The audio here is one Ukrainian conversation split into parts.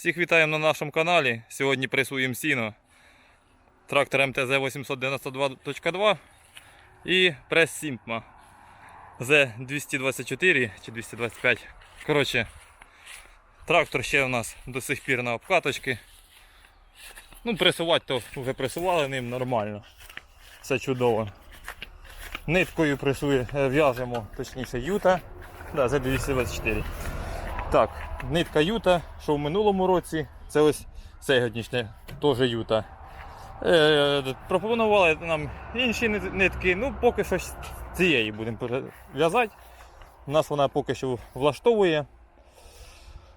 Всіх вітаємо на нашому каналі. Сьогодні пресуємо сіно. Трактор МТЗ 892.2 і прес Сімпма Z224 чи 225. Коротше, трактор ще у нас до сих пір на обкаточки. Ну, пресувати то вже пресували ним нормально. Все чудово. Ниткою пресує, е, в'яжемо, точніше, юта. Да, Z224. Так, нитка юта, що в минулому році, це ось сьогоднішня теж юта. Е, пропонували нам інші нитки, ну поки що цієї будемо в'язати. У нас вона поки що влаштовує.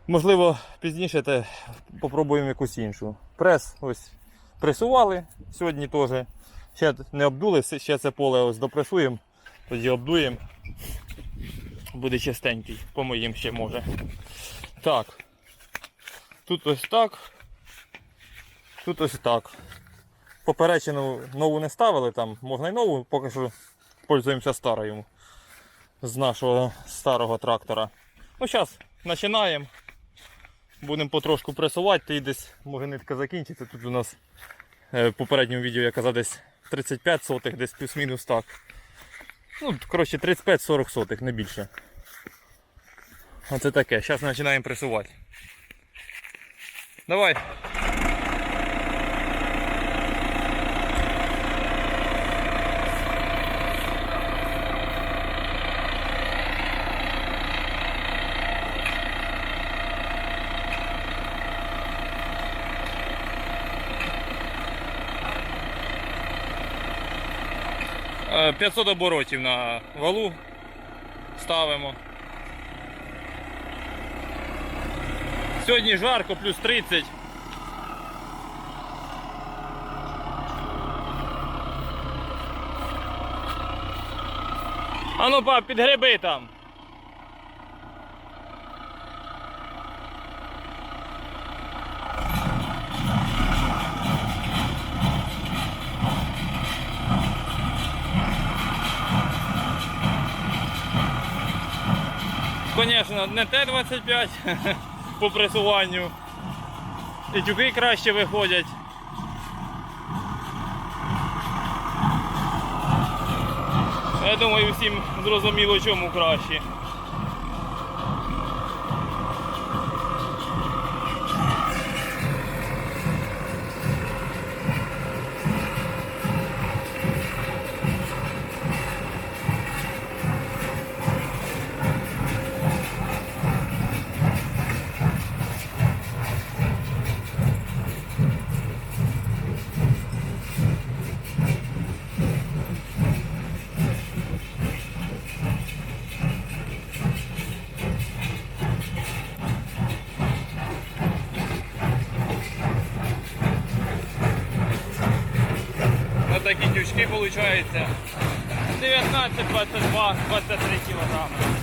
Можливо, пізніше те попробуємо якусь іншу. Прес ось пресували сьогодні теж. Ще не обдули, ще це поле ось допресуємо, тоді обдуємо. Буде чистенький, по моїм ще може. Так. Тут ось так. Тут ось так. Поперечину нову не ставили, там можна й нову, поки що пользуємося старою з нашого старого трактора. Ну, зараз починаємо. Будемо потрошку пресувати, ти десь може нитка закінчиться. Тут у нас е, в попередньому відео я казав десь 35 сотих, десь плюс-мінус так. Ну, коротше, 35-40 сотих, не більше. Оце таке. Зараз починаємо пресувати. Давай. Е, 500 оборотів на валу ставимо. Сьогодні жарко, плюс 30. А ну пап, підгреби там. Звісно, не Т-25 по пресуванню. І тюки краще виходять. Я думаю, всім зрозуміло, чому краще. Такі тючки виходить. 19, 22, 23 кілограми.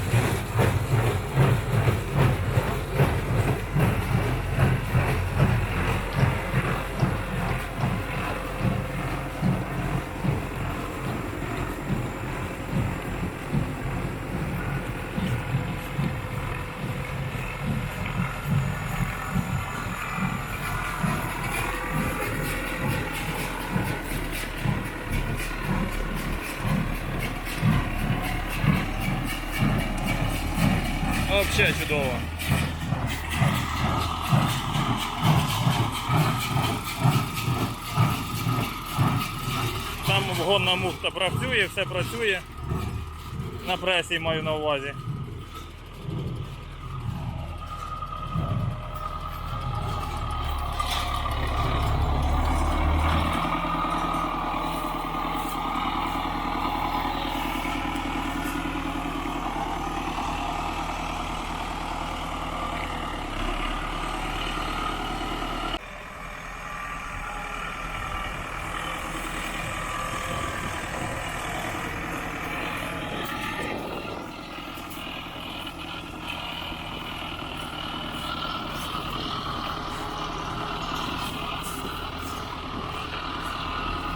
Взагалі чудово. Там вгонна муфта працює, все працює. На пресі маю на увазі.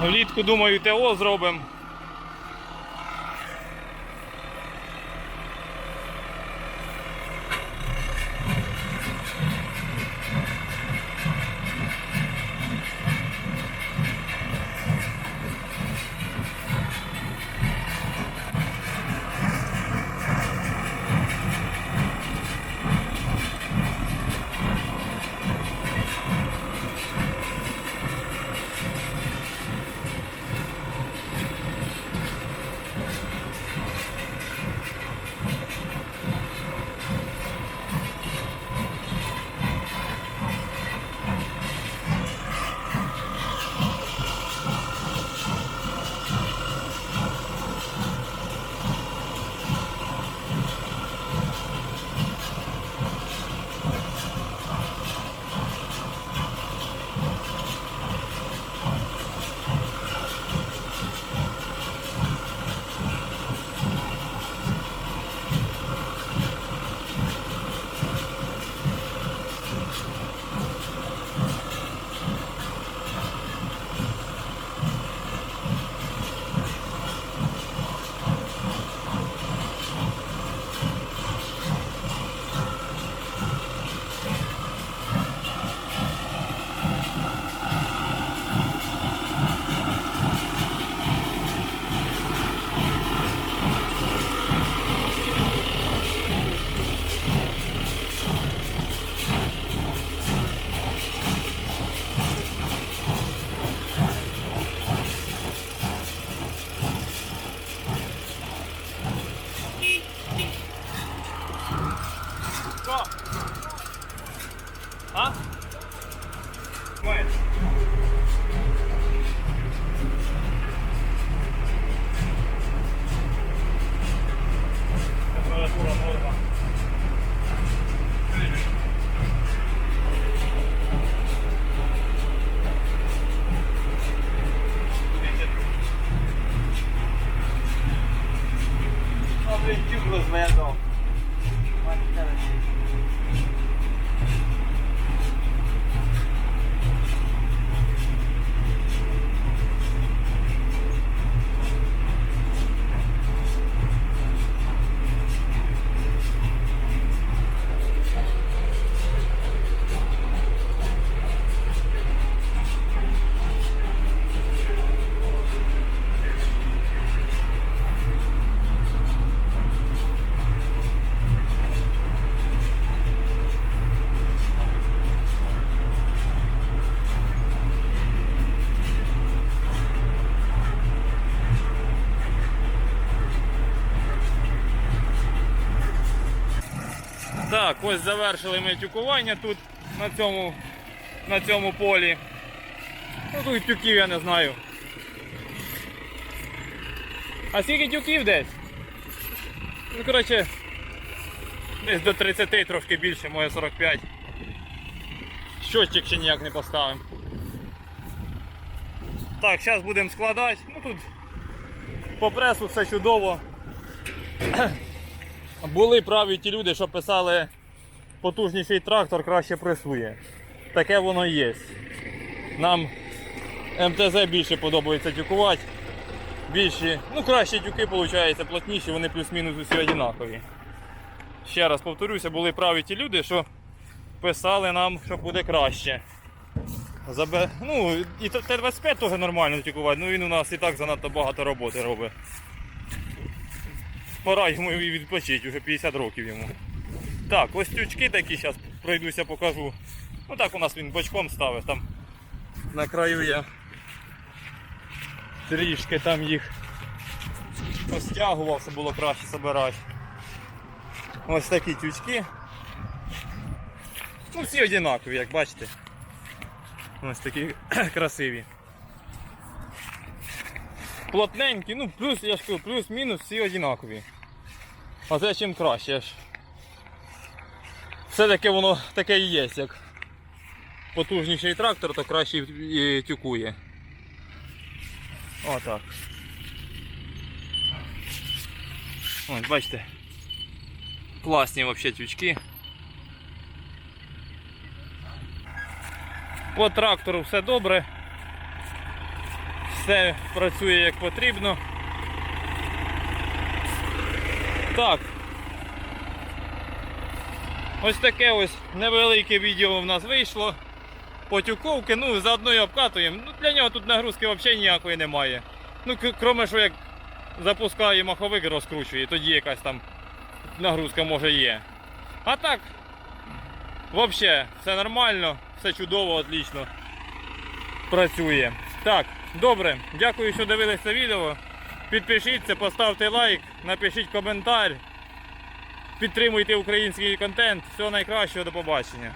Влітку, думаю, ТО зробимо. Так, ось завершили ми тюкування тут на цьому, на цьому полі. Ну тут тюків я не знаю. А скільки тюків десь? Ну, коротше, десь до 30 трошки більше, моє 45. Щотчик ще ніяк не поставимо. Так, зараз будемо складати. Ну тут по пресу все чудово. Були праві ті люди, що писали потужніший трактор краще пресує. Таке воно і є. Нам МТЗ більше подобається тюкувати. Більші, ну кращі тюки виходить, плотніші, вони плюс-мінус усі однакові. Ще раз повторюся, були праві ті люди, що писали нам, що буде краще. Забе... Ну, і Т- Т-25 теж нормально тюкувати, ну він у нас і так занадто багато роботи робить. Пора йому і відпочити, вже 50 років йому. Так, ось тючки такі, зараз пройдуся, покажу. Ну так у нас він бочком ставив, там на краю я трішки там їх постягував, щоб було краще збирати. Ось такі тючки. Ну всі однакові, як бачите. Ось такі красиві. Плотненькі, ну плюс, я ж кажу, плюс-мінус всі однакові. А це чим краще. Все-таки воно таке і є, як потужніший трактор, то краще і тюкує. Отак. Ось, бачите. Класні взагалі тючки. По трактору все добре. Все працює як потрібно. Так. Ось таке ось невелике відео в нас вийшло. Потюковки, ну заодно і обкатуємо. Ну, для нього тут нагрузки взагалі ніякої немає. Ну, кроме що як запускає маховик розкручує, тоді якась там нагрузка може є. А так, взагалі, все нормально, все чудово, отлично працює. Так, добре, дякую, що дивилися відео. Підпишіться, поставте лайк, напишіть коментар. Підтримуйте український контент. Всього найкращого, до побачення.